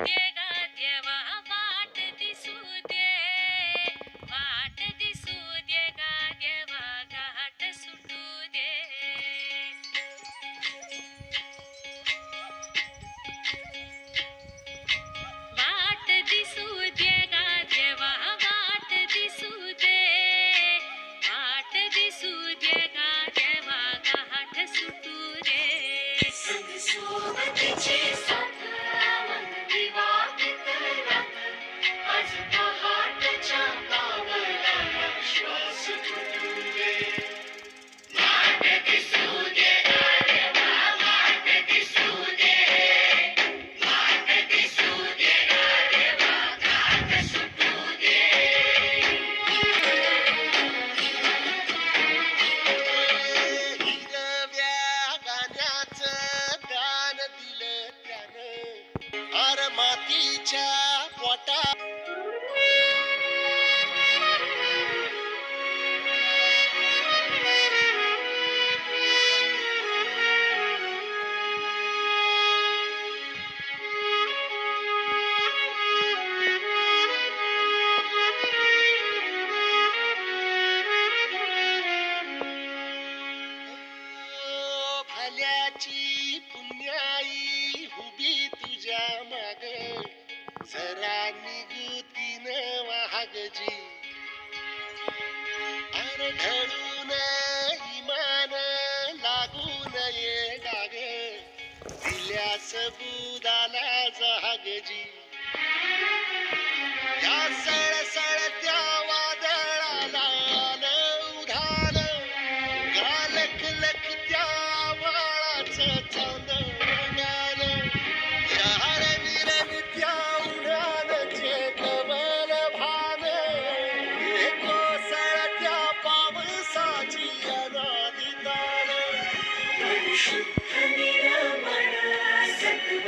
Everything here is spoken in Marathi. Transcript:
Yeah. आपल्याची पुण्याई उभी तुझ्या माग. जरा निगुतीन वाहगजी अरे घडून इमान लागून ये डाग. दिल्या सबुदाला जहागजी. या Anita Mara, set the